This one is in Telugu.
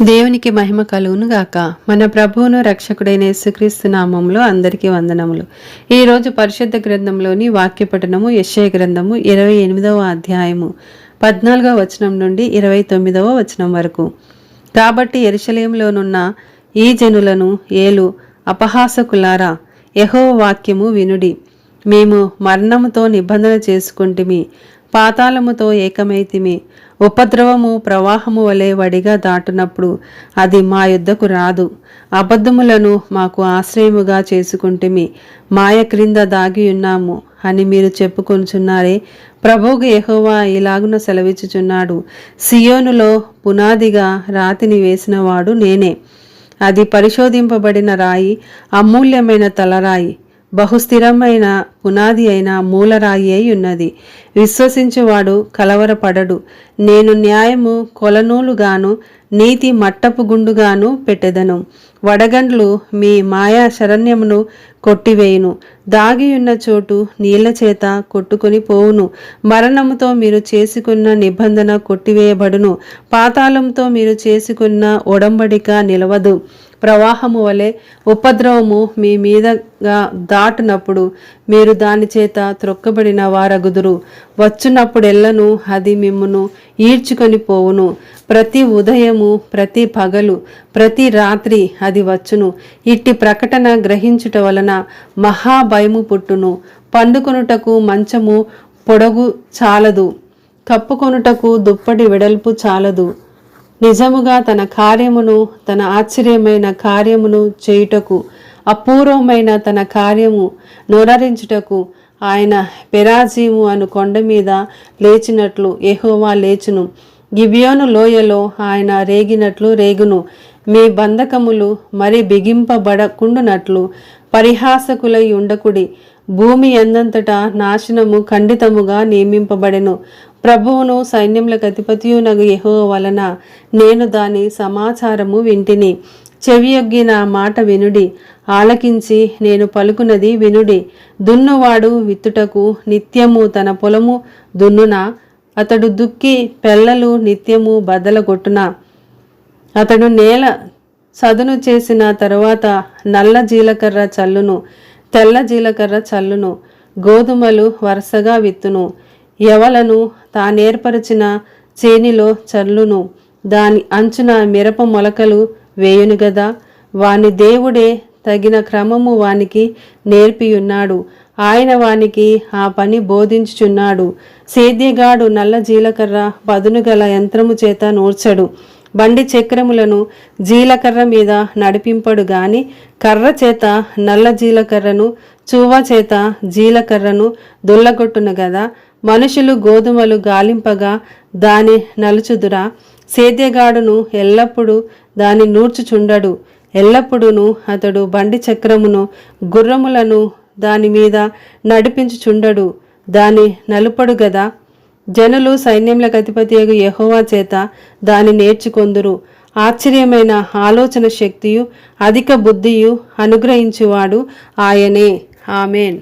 దేవునికి మహిమ కలుగును గాక మన ప్రభువును రక్షకుడైన యేసుక్రీస్తు నామంలో అందరికీ వందనములు. ఈరోజు పరిశుద్ధ గ్రంథంలోని వాక్య పఠనము గ్రంథము ఇరవై ఎనిమిదవ అధ్యాయము పద్నాలుగవ వచనం నుండి ఇరవై తొమ్మిదవ వచనం వరకు. కాబట్టి ఎరుషలేంలోనున్న ఈ జనులను ఏలు అపహాసకులారా యహో వాక్యము వినుడి. మేము మరణముతో నిబంధన చేసుకుంటిమి పాతాళముతో ఏకమైతిమి. ఉపద్రవము ప్రవాహము వలె వడిగా దాటునప్పుడు అది మా యుద్ధకు రాదు. అబద్ధములను మాకు ఆశ్రయముగా చేసుకుంటేమి. మాయ క్రింద దాగి ఉన్నాము అని మీరు చెప్పుకొనుచున్నారే. ప్రభువుకు యహోవా ఇలాగున సెలవిచ్చుచున్నాడు. సియోనులో పునాదిగా రాతిని వేసినవాడు నేనే. అది పరిశోధింపబడిన రాయి అమూల్యమైన తలరాయి. బహుస్థిరమైన పునాది అయిన మూలరాయి అయి ఉన్నది విశ్వసించువాడు కలవరపడడు. నేను న్యాయము కొలనూలుగాను నీతి మట్టపు గుండుగాను పెట్టెదను. వడగండ్లు మీ మాయా శరణ్యమును కొట్టివేయును. దాగియున్న చోటు నీళ్ళ చేత కొట్టుకొని పోవును. మరణముతో మీరు చేసుకున్న నిబంధన కొట్టివేయబడును. పాతాళంతో మీరు చేసుకున్న ఒడంబడిక నిలవదు. ప్రవాహము వలె ఉపద్రవము మీ మీదగా దాటునప్పుడు మీరు దాని చేత త్రొక్కబడిన వారగుదురు. వచ్చినప్పుడెల్లను అది మిమ్మును ఈడ్చుకొని పోవును. ప్రతి ఉదయము ప్రతి పగలు ప్రతి రాత్రి అది వచ్చును. ఇట్టి ప్రకటన గ్రహించుట వలన మహాభయము పుట్టును. పండుకొనుటకు మంచము పొడగు చాలదు. కప్పుకొనుటకు దుప్పటి వెడల్పు చాలదు. నిజముగా తన కార్యమును తన ఆశ్చర్యమైన కార్యమును చేయుటకు అపూర్వమైన తన కార్యము నొరరించుటకు ఆయన పెరాజీము అను కొండ మీద లేచినట్లు ఎహోవా లేచును. గిబియోను లోయలో ఆయన రేగినట్లు రేగును. మీ బంధకములు మరి బిగింపబడకుండునట్లు పరిహాసకులై ఉండకుడి. భూమి ఎందంతటా నాశనము ఖండితముగా నియమింపబడెను. ప్రభువును సైన్యములకు అధిపతియునగు యహో వలన నేను దాని సమాచారము వింటిని. చెవియొగ్గి నా మాట వినుడి. ఆలకించి నేను పలుకున్నది వినుడి. దున్నువాడు విత్తుటకు నిత్యము తన పొలము దున్నునా? అతడు దుక్కి పెళ్ళలు నిత్యము బద్దలగొట్టునా అతడు నేల సదును చేసిన తరువాత నల్ల జీలకర్ర చల్లును. తెల్ల జీలకర్ర చల్లును గోధుమలు వరుసగా విత్తును. ఎవలను తానేర్పరిచిన చేనిలో చల్లును. దాని అంచున మిరప మొలకలు వేయును గదా. వాని దేవుడే తగిన క్రమము వానికి నేర్పియున్నాడు. ఆయన వానికి ఆ పని బోధించుచున్నాడు. సేద్యగాడు నల్ల జీలకర్ర పదునుగల యంత్రము చేత నూర్చడు. బండి చక్రములను జీలకర్ర మీద నడిపింపడు గాని కర్ర చేత నల్ల జీలకర్రను చూవ చేత జీలకర్రను దొల్లగొట్టును గదా. మనుషులు గోధుమలు గాలింపగా దాని నలుచుదురా. సేద్యగాడును ఎల్లప్పుడూ దాని నూర్చుచుండడు. ఎల్లప్పుడూను అతడు బండి చక్రమును గుర్రములను దాని మీద నడిపించుచుండడు. దాని నలుపడు గదా. జనులు సైన్యములకు అధిపతియగు యహోవా చేత దాని నేర్చుకొందురు. ఆశ్చర్యమైన ఆలోచన శక్తియు అధిక బుద్ధియు అనుగ్రహించువాడు ఆయనే. ఆమెన్.